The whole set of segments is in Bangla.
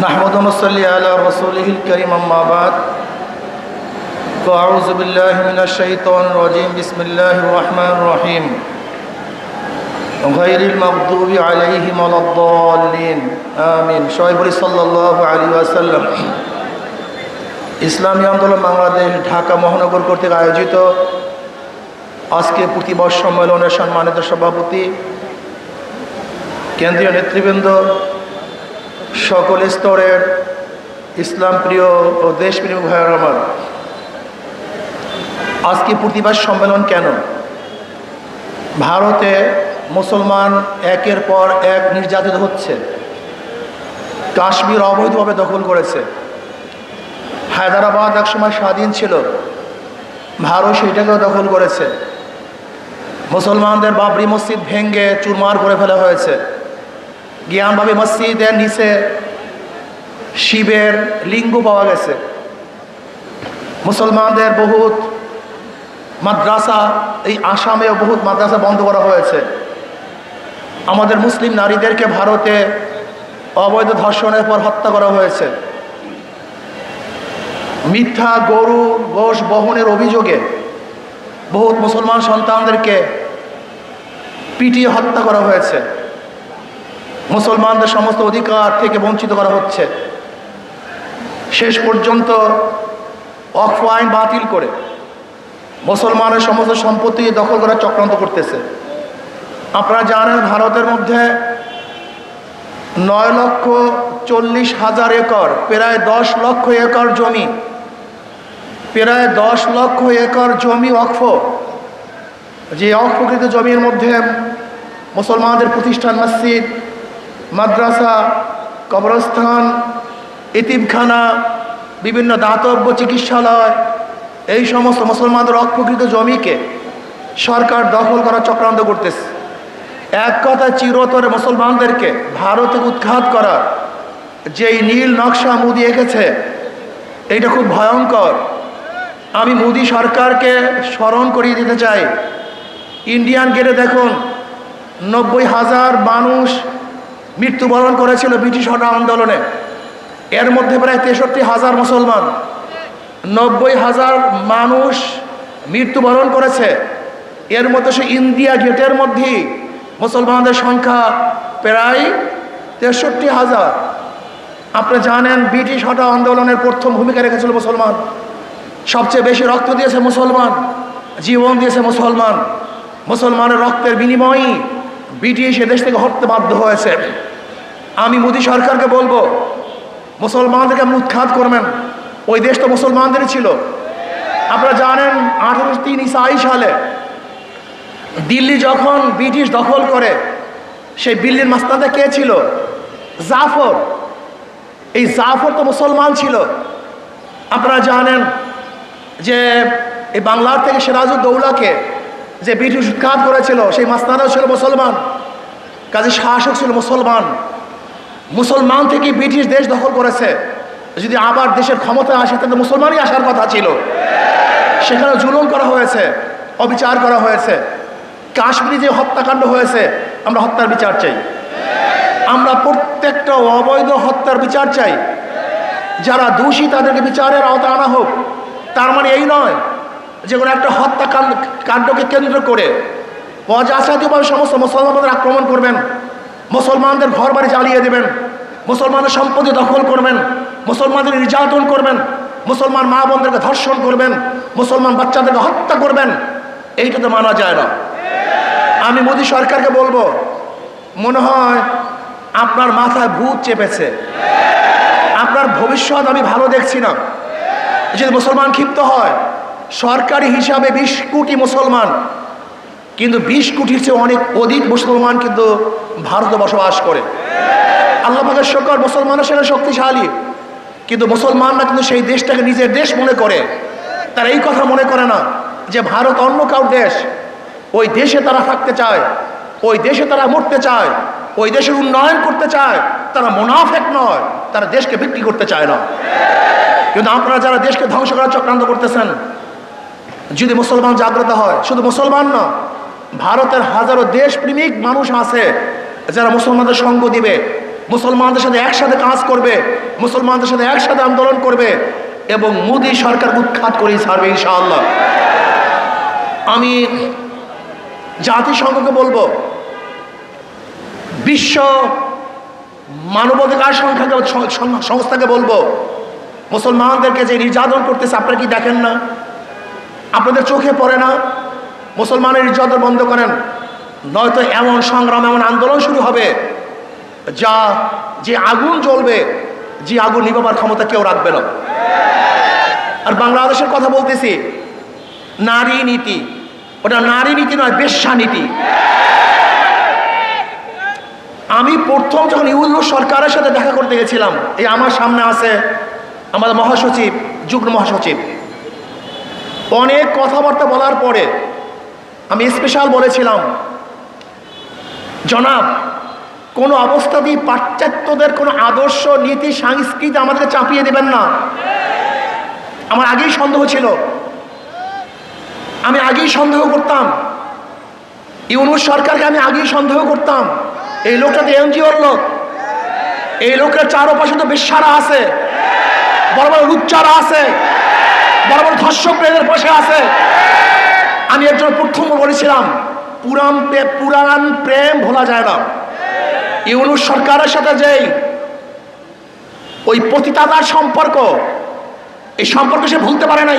نحمد ونصلي على رسوله الكريم أما بعد فأعوذ بالله من الشيطان الرجيم بسم الله الرحمن الرحيم غير المغضوب عليهم ولا الضالين آمين شعيب صلى الله عليه وسلم ইসলামী আন্দোলন বাংলাদেশ ঢাকা মহানগর কর্তৃক আয়োজিত আজকে প্রতিবর্ষ সম্মেলনের সম্মানিত সভাপতি কেন্দ্রীয় নেতৃবৃন্দ সকল স্তরের ইসলাম প্রিয় ও দেশপ্রিয় ভাইয়ের আমার। আজকে প্রতিবাদ সম্মেলন কেন? ভারতে মুসলমান একের পর এক নির্যাতিত হচ্ছে। কাশ্মীর অবৈধভাবে দখল করেছে। হায়দ্রাবাদ একসময় স্বাধীন ছিল। ভারত সেইটাকেও দখল করেছে। মুসলমানদের বাবরি মসজিদ ভেঙ্গে চুরমার করে ফেলা হয়েছে। জ্ঞানভাবে মসজিদের নিচে শিবের লিঙ্গ পাওয়া গেছে। মুসলমানদের বহুত মাদ্রাসা, এই আসামেও বহুত মাদ্রাসা বন্ধ করা হয়েছে। আমাদের মুসলিম নারীদেরকে ভারতে অবৈধ ধর্ষণের পর হত্যা করা হয়েছে। মিথ্যা, গরু, গোশ, বহনের অভিযোগে বহুত মুসলমান সন্তানদেরকে পিটিয়ে হত্যা করা হয়েছে। মুসলমানদের সমস্ত অধিকার থেকে বঞ্চিত করা হচ্ছে। শেষ পর্যন্ত অক্ষ আইন বাতিল করে মুসলমানের সমস্ত সম্পত্তি দখল করার চক্রান্ত করতেছে। আপনারা জানেন ভারতের মধ্যে নয় লক্ষ চল্লিশ হাজার একর, প্রায় দশ লক্ষ একর জমি, প্রায় দশ লক্ষ একর জমি অক্ষ, যে অক্ষকৃত জমির মধ্যে মুসলমানদের প্রতিষ্ঠান মসজিদ মাদ্রাসা, কবরস্থান, ইতিমখানা, বিভিন্ন দাতব্য চিকিৎসালয়, এই সমস্ত মুসলমানদের অপ্রকৃত জমিকে সরকার দখল করার চক্রান্ত করতেছে। এক কথা চিরতরে মুসলমানদেরকে ভারতে উৎখাত করার যেই নীল নকশা মুদি এঁকেছে, এইটা খুব ভয়ঙ্কর। আমি মোদি সরকারকে স্মরণ করিয়ে দিতে চাই। ইন্ডিয়ান গেটে দেখুন, নব্বই হাজার মানুষ মৃত্যুবরণ করেছিল ব্রিটিশ হটা আন্দোলনে। এর মধ্যে প্রায় তেষট্টি হাজার মুসলমান, নব্বই হাজার মানুষ মৃত্যুবরণ করেছে। এর মধ্যে সে ইন্ডিয়া গেটের মধ্যেই মুসলমানদের সংখ্যা প্রায় তেষট্টি হাজার। আপনি জানেন, ব্রিটিশ হটা আন্দোলনের প্রথম ভূমিকা রেখেছিল মুসলমান। সবচেয়ে বেশি রক্ত দিয়েছে মুসলমান, জীবন দিয়েছে মুসলমান। মুসলমানের রক্তের বিনিময়ই ব্রিটিশ এদেশ থেকে হটতে বাধ্য হয়েছে। আমি মোদী সরকারকে বলব, মুসলমানদেরকে আপনি উৎখাত করবেন। ওই দেশ তো মুসলমানদেরই ছিল। আপনারা জানেন, আঠারোশো তিন ইসাই সালে দিল্লি যখন ব্রিটিশ দখল করে, সেই দিল্লির মাস্তানটা কে ছিল? জাফর। এই জাফর তো মুসলমান ছিল। আপনারা জানেন যে এই বাংলার থেকে সিরাজউদ্দৌলাকে যে ব্রিটিশ উৎখাত করেছিল, সেই মাস্তানাও ছিল মুসলমান। কাজে শাসক ছিল মুসলমান। মুসলমান থেকে ব্রিটিশ দেশ দখল করেছে। যদি আবার দেশের ক্ষমতায় আসে, তাহলে মুসলমানই আসার কথা ছিল। সেখানে জুলুম করা হয়েছে, অবিচার করা হয়েছে। কাশ্মীরে যে হত্যাকাণ্ড হয়েছে, আমরা হত্যার বিচার চাই। আমরা প্রত্যেকটা অবৈধ হত্যার বিচার চাই। যারা দোষী, তাদেরকে বিচারের আওতা আনা হোক। তার মানে এই নয় যে কোনো একটা হত্যাকাণ্ড কাণ্ডকে কেন্দ্র করে অজাসাতীয়ভাবে সমস্ত মুসলমানদের আক্রমণ করবেন। মুসলমানদের ঘর বাড়ি জ্বালিয়ে দেবেন। মুসলমানের সম্পত্তি দখল করবেন। মুসলমানদের নির্যাতন করবেন। মুসলমান মা বোনদেরকে ধর্ষণ করবেন। মুসলমান বাচ্চাদেরকে হত্যা করবেন। এইটা তো মানা যায় না। আমি মোদী সরকারকে বলব, মনে হয় আপনার মাথায় ভূত চেপেছে। আপনার ভবিষ্যৎ আমি ভালো দেখছি না। যদি মুসলমান ক্ষিপ্ত হয়, সরকারি হিসাবে বিশ কোটি মুসলমান, কিন্তু বিশ কোটির চেয়ে অনেক অধিক মুসলমান কিন্তু ভারতে বসবাস করে। আল্লাহ পাকের শকর মুসলমানের সেখানে শক্তিশালী। কিন্তু মুসলমানরা কিন্তু সেই দেশটাকে নিজের দেশ মনে করে। তারা এই কথা মনে করে না যে ভারত অন্য কাউর দেশ। ওই দেশে তারা থাকতে চায়, ওই দেশে তারা মরতে চায়, ওই দেশের উন্নয়ন করতে চায়। তারা মোনাফেক নয়, তারা দেশকে বিক্রি করতে চায় না। কিন্তু আপনারা যারা দেশকে ধ্বংস করার চক্রান্ত করতেছেন, যদি মুসলমান জাগ্রত হয়, শুধু মুসলমান না, ভারতের হাজারো দেশপ্রেমিক মানুষ আছে। যারা মুসলমানদের সঙ্গ দিবে, মুসলমানদের সাথে একসাথে কাজ করবে, মুসলমানদের সাথে একসাথে আন্দোলন করবে এবং মোদী সরকার উৎখাত করেই ছাড়বে ইনশাআল্লাহ। আমি জাতিসংঘকে বলব, বিশ্ব মানবাধিকার সংখ্যাকে সংস্থাকে বলব, মুসলমানদেরকে যে নির্যাতন করতেছে, আপনারা কি দেখেন না? আপনাদের চোখে পড়ে না? মুসলমানের নির্যাতন বন্ধ করেন। নয়তো এমন সংগ্রাম, এমন আন্দোলন শুরু হবে যা যে আগুন জ্বলবে, যে আগুন নিভাবার ক্ষমতা কেউ রাখবে না। আর বাংলাদেশের কথা বলতেছি, নারী নীতি। ওটা নারী নীতি নয়, বেশ্যা নীতি। আমি প্রথম যখন ইউল্লু সরকারের সাথে দেখা করতে গেছিলাম, এই আমার সামনে আছে আমাদের মহাসচিব, যুগ্ম মহাসচিব। অনেক কথাবার্তা বলার পরে আমি স্পেশাল বলেছিলাম জনাব, কোনো অবস্থাতেই পাশ্চাত্যদের কোনো আদর্শ, নীতি, সংস্কৃতি আমাদেরকে চাপিয়ে দেবেন না। আমার আগেই সন্দেহ ছিল। আমি আগেই সন্দেহ করতাম। ইউনুস সরকারকে আমি আগেই সন্দেহ করতাম। এই লোকটা তো এনজিওর লোক। এই লোকের চারপাশে তো বেশ্যারা আছে। বড় বড় লুচ্চারা আছে। বড় বড় ধর্ষক পাশে আছে। আমি একজন প্রথম বলেছিলাম। পুরাণ প্রে- পুরাণ প্রেম ভোলা যায় না। ইউনুস সরকারের সাথে যেই ওই পতিতাদার সম্পর্ক, এই সম্পর্ক সে ভুলতে পারে নাই।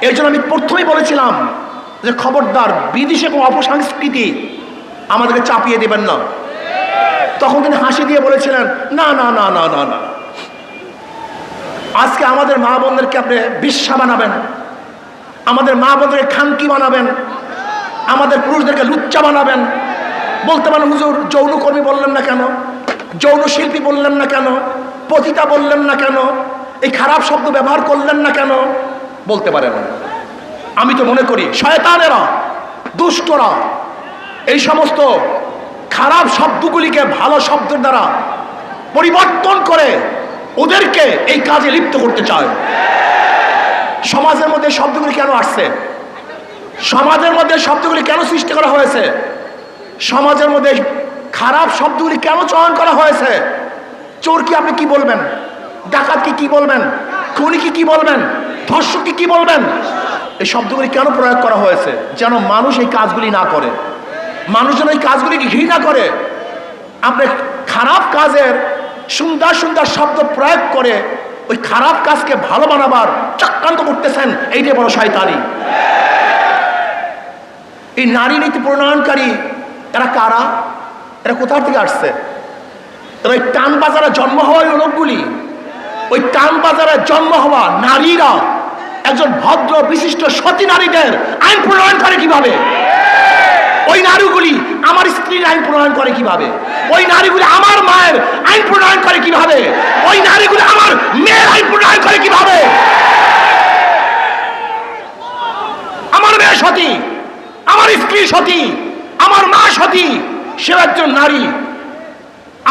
এই জন্য আমি প্রথমেই বলেছিলাম যে খবরদার, বিদেশে কোনো অপসংস্কৃতি আমাদেরকে চাপিয়ে দেবেন না। তখন তিনি হাসি দিয়ে বলেছিলেন, না না না না না না। আজকে আমাদের মা বোনদেরকে আপনি বিশ্বা বানাবেন। আমাদের মা বোনদেরকে খানকি বানাবেন। আমাদের পুরুষদেরকে লুচ্চা বানাবেন। বলতে পারেন, হুজুর, যৌনকর্মী বললেন না কেন? যৌন শিল্পী বললেন না কেন? পতিতা বললেন না কেন? এই খারাপ শব্দ ব্যবহার করলেন না কেন? বলতে পারেন। আমি তো মনে করি, শয়তানেরা, দুষ্টরা, এই সমস্ত খারাপ শব্দগুলিকে ভালো শব্দের দ্বারা পরিবর্তন করে ওদেরকে এই কাজে লিপ্ত করতে চায়। সমাজের মধ্যে শব্দগুলি কেন আসছে? সমাজের মধ্যে শব্দগুলি কেন সৃষ্টি করা হয়েছে? সমাজের মধ্যে খারাপ শব্দগুলি কেন চয়ন করা হয়েছে? চোর কি আপনি কি বলবেন? ডাকাত কি বলবেন? খুনি কি বলবেন? ধর্ষক কি কি বলবেন? এই শব্দগুলি কেন প্রয়োগ করা হয়েছে? যেন মানুষ এই কাজগুলি না করে। মানুষ যেন এই কাজগুলিকে ঘৃণা করে। আপনি খারাপ কাজের সুন্দর সুন্দর শব্দ প্রয়োগ করে ওই খারাপ কাজকে ভালো বানাবার চক্রান্ত করতেছেন, এইটাই বড় শয়তানি। এই নারী নীতি প্রণয়নকারী এরা কারা? এরা কোথার থেকে আসছে? এরা ওই টান বাজারে জন্ম হওয়া ওই লোকগুলি, ওই টান বাজারে জন্ম হওয়া নারীরা একজন ভদ্র, বিশিষ্ট, সতী নারীদের আইন প্রণয়ন করে কীভাবে? ওই নারীগুলি আমার স্ত্রীর আইন প্রণয়ন করে কীভাবে? ওই নারীগুলি আমার মায়ের আইন প্রণয়ন করে কীভাবে? ওই নারীগুলি আমার মেয়ের আইন প্রণয়ন করে কীভাবে? আমার মেয়ে সতী। আমার স্ত্রী সতী, আমার মা সতী, সে একজন নারী।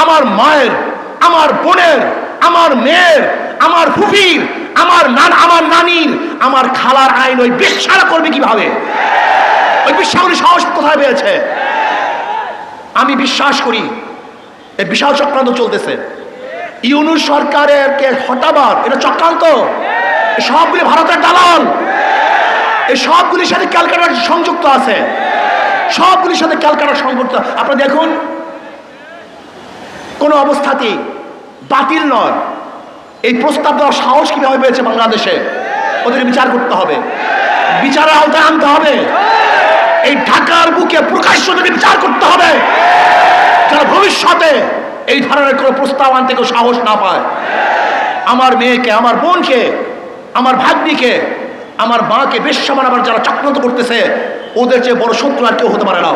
আমার মায়ের, আমার বোনের, আমার মেয়ের, আমার ফুফির, আমার নান আমার নানির, আমার খালার আইন ওই বিশ্বাস করবে কীভাবে? ওই বিশ্বাসগুলি সাহস কোথায় পেয়েছে? আমি বিশ্বাস করি, এই বিশাল চক্রান্ত চলতেছে। ইউনু সরকারের কে হটাবার, এটা চক্রান্ত। সবগুলি ভারতের দালাল। এই সবগুলির সাথে ক্যালকাটার সংযুক্ত আছে। সবগুলির সাথে ক্যালকাটার সংযুক্ত। আপনারা দেখুন, কোনো অবস্থাতেই বাতিল নয়। এই প্রস্তাব দেওয়ার সাহস কীভাবে পেয়েছে বাংলাদেশে? ওদের বিচার করতে হবে। বিচারের আওতায় আনতে হবে। এই ঢাকার বুকে প্রকাশ্য থেকে বিচার করতে হবে যেন ভবিষ্যতে এই ধরনের কোনো প্রস্তাব আনতে কেউ সাহস না পায়। আমার মেয়েকে, আমার বোনকে, আমার ভাগ্নিকে আমার মাকে বেশ্যা বানাবার যারা চক্রান্ত করতেছে, ওদের চেয়ে বড় শত্রু আর কেউ হতে পারে না।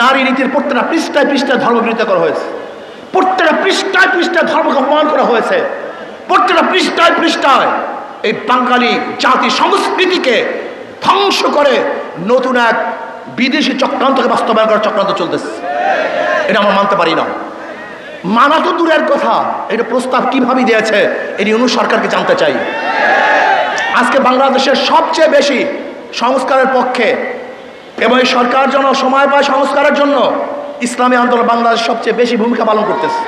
নারী নীতির প্রত্যেকটা পৃষ্ঠায় পৃষ্ঠায় ধর্মবিরোধিতা করা হয়েছে। প্রত্যেকটা পৃষ্ঠায় পৃষ্ঠায় ধর্মকে অপমান করা হয়েছে। প্রত্যেকটা পৃষ্ঠায় পৃষ্ঠায় এই বাঙালি জাতি সংস্কৃতিকে ধ্বংস করে নতুন এক বিদেশি চক্রান্তকে বাস্তবায়ন করার চক্রান্ত চলতেছে। এটা আমরা মানতে পারি না। মানা তো দূরের কথা, এটা প্রস্তাব কীভাবে দিয়েছে এটি অনু সরকারকে জানতে চাই। আজকে বাংলাদেশের সবচেয়ে বেশি সংস্কারের পক্ষে এবং এই সরকার যেন সময় পায় সংস্কারের জন্য ইসলামী আন্দোলন বাংলাদেশ সবচেয়ে বেশি ভূমিকা পালন করতেছে।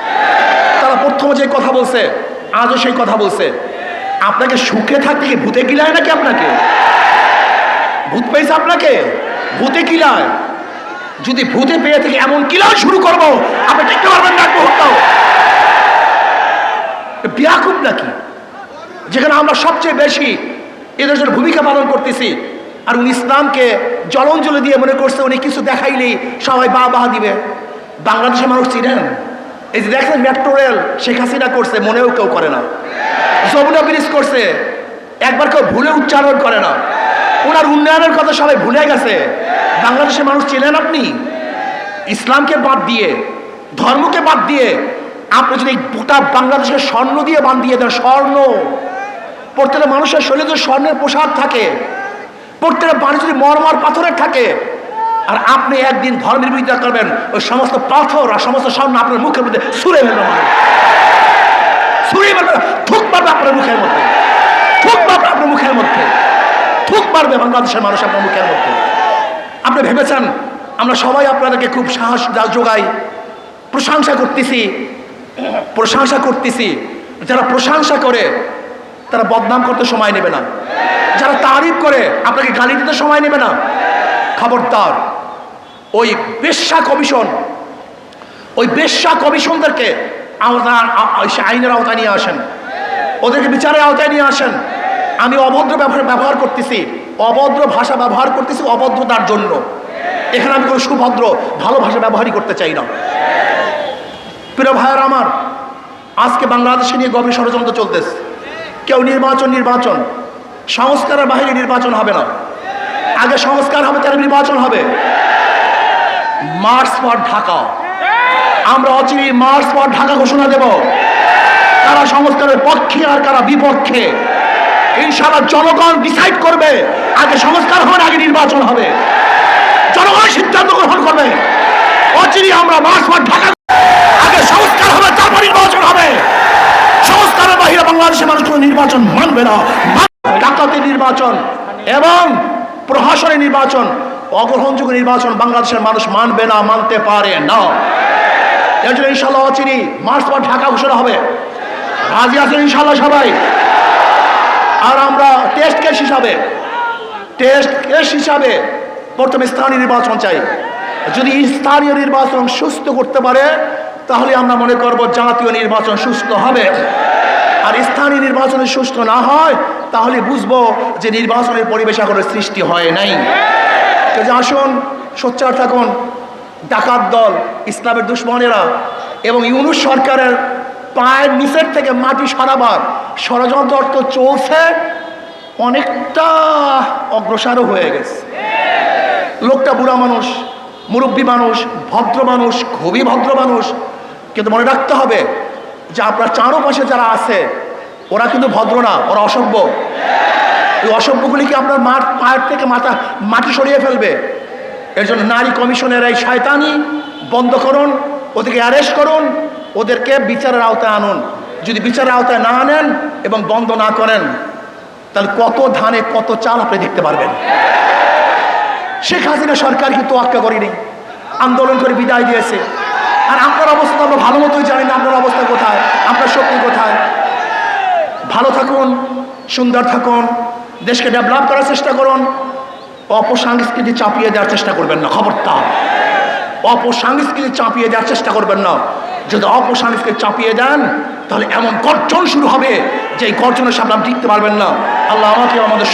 তারা প্রথমে যে কথা বলছে, আজও সেই কথা বলছে। আপনাকে সুখে থাকতে ভূতে কিলায় নাকি আপনাকে? ভূত পেয়েছে আপনাকে? ভূতে কিলায়? যদি ভূতে পেয়ে থেকে এমন কিলা শুরু করব, আপনি দেখতে পারবেন না মুহূর্তেও বিয়াকুব নাকি? যেখানে আমরা সবচেয়ে বেশি জন্য ভূমিকা পালন করতেছি। আর উনি ইসলামকে জলঞ্জলি দিয়ে মনে করছে, উনি কিছু দেখাইলেই সবাই বা বাহা দিবে। বাংলাদেশের মানুষ চিনেন এই যে দেখেন, মেট্রো রেল শেখ হাসিনা করছে, মনেও কেউ করে না। যমুনা ব্রিজ করছে, একবার কেউ ভুলে উচ্চারণ করে না। ওনার উন্নয়নের কথা সবাই ভুলে গেছে। বাংলাদেশের মানুষ চেনেন আপনি? ইসলামকে বাদ দিয়ে, ধর্মকে বাদ দিয়ে, আপনি যদি গোটা বাংলাদেশের স্বর্ণ দিয়ে বান দিয়ে দেন, স্বর্ণ। প্রত্যেকটা মানুষের শরীরে যদি স্বর্ণের পোশাক থাকে, প্রত্যেকটা বাড়ি যদি মরমর পাথরের থাকে, আর আপনি একদিন ধর্মের বিরোধিতা করবেন, ওই সমস্ত পাথর আর সমস্ত স্বর্ণ আপনার মুখের মধ্যে ছুঁড়ে ফেলবে মানুষ ছুঁড়ে ফেলবে থুক মারবে আপনার মুখের মধ্যে। থুক মারবে আপনার মুখের মধ্যে। থুক পারবে বাংলাদেশের মানুষ আপনার মুখের মধ্যে। আপনি ভেবেছেন, আমরা সবাই আপনাদেরকে খুব সাহস যোগাই, প্রশংসা করতেছি প্রশংসা করতেছি। যারা প্রশংসা করে তারা বদনাম করতে সময় নেবে না। যারা তারিফ করে, আপনাকে গালি দিতে সময় নেবে না। খবরদার, ওই বেশ্যা কমিশন, ওই বেশ্যা কমিশনদেরকে আইনের আওতায় নিয়ে আসেন। ওদেরকে বিচারের আওতায় নিয়ে আসেন। আমি অভদ্র ব্যবহার ব্যবহার করতেছি। অভদ্র ভাষা ব্যবহার করতেছি অভদ্রতার জন্য। এখানে আমি কোনো সুভদ্র, ভালো ভাষা ব্যবহারই করতে চাই না। প্রিয় ভাইয়ের আমার, আজকে বাংলাদেশে নিয়ে গভীর ষড়যন্ত্র চলতেছে। কেউ নির্বাচন নির্বাচন। সংস্কারের বাহিরে নির্বাচন হবে না। আগে সংস্কার হবে তার নির্বাচন হবে। March for Dhaka. আমরা অচিরেই মার্চ ফর ঢাকা ঘোষণা দেব। কারা সংস্কারের পক্ষে আর কারা বিপক্ষে। ইনশাআল্লাহ জনগণ ডিসাইড করবে, আগে সংস্কার হবে আগে নির্বাচন হবে। জনগণ সিদ্ধান্ত গ্রহণ করবে। অচিরেই আমরা মার্চ ফর ঢাকা আগে সংস্কার হবে তারপর নির্বাচন হবে সংস্কারের বাহিরে বাংলাদেশের মানুষ কোনো নির্বাচন মানবে না। ডাকাতি নির্বাচন এবং প্রহাসনের নির্বাচন, অগ্রহণযোগ্য নির্বাচন বাংলাদেশের মানুষ মানবে না, মানতে পারে না। এর জন্য ইনশাল্লাহ অচিরি মার্চ পর ঢাকা ঘোষণা হবে। রাজি আছেন ইনশাল্লাহ সবাই? আর আমরা টেস্ট কেস হিসাবে টেস্ট কেস হিসাবে প্রথমে স্থানীয় নির্বাচন চাই। যদি স্থানীয় নির্বাচন সুস্থ করতে পারে, তাহলে আমরা মনে করব জাতীয় নির্বাচন সুস্থ হবে। আর স্থানীয় নির্বাচনে সুস্থ না হয়, তাহলে বুঝব যে নির্বাচনের পরিবেশ এখনও সৃষ্টি হয় নাই। তো যে আসুন, সোচ্চার থাকুন, ডাকাত দল, ইসলামের দুশ্মনেরা এবং ইউনুস সরকারের পায়ের নিচের থেকে মাটি সরাবার ষড়যন্ত্র অর্থ চলছে, অনেকটা অগ্রসরও হয়ে গেছে। লোকটা বুড়া মানুষ, মুরব্বী মানুষ, ভদ্র মানুষ, খুবই ভদ্র মানুষ, কিন্তু মনে রাখতে হবে যে আপনার চারোপাশে যারা আছে, ওরা কিন্তু ভদ্র না, ওরা অসভ্য। এই অসভ্যগুলিকে আপনার মাঠ পায়ের থেকে মাথা, মাটি সরিয়ে ফেলবে? এর জন্য নারী কমিশনের এই শয়তানি বন্ধ করুন, ওদেরকে অ্যারেস্ট করুন, ওদেরকে বিচারের আওতায় আনুন। যদি বিচারের আওতায় না আনেন এবং বন্ধ না করেন, তাহলে কত ধানে কত চাল আপনি দেখতে পারবেন। শেখ হাসিনা সরকার কিন্তু আক্কা করেনি। আন্দোলন করে বিদায় দিয়েছে। আর আপনার অবস্থা আমরা ভালো মতোই জানি না, আপনার অবস্থা কোথায়, আপনার শক্তি কোথায়। ভালো থাকুন, সুন্দর থাকুন, দেশকে ডেভেলপ করার চেষ্টা করুন। অপসংস্কৃতি চাপিয়ে দেওয়ার চেষ্টা করবেন না, খবরদার। অপসংস্কৃতি চাপিয়ে দেওয়ার চেষ্টা করবেন না। যদি অপসংস্কৃতি চাপিয়ে দেন, তাহলে এমন গর্জন শুরু হবে যে গর্জনের সামনে আপনি টিকতে পারবেন না। আল্লাহ আমাকে আমাদের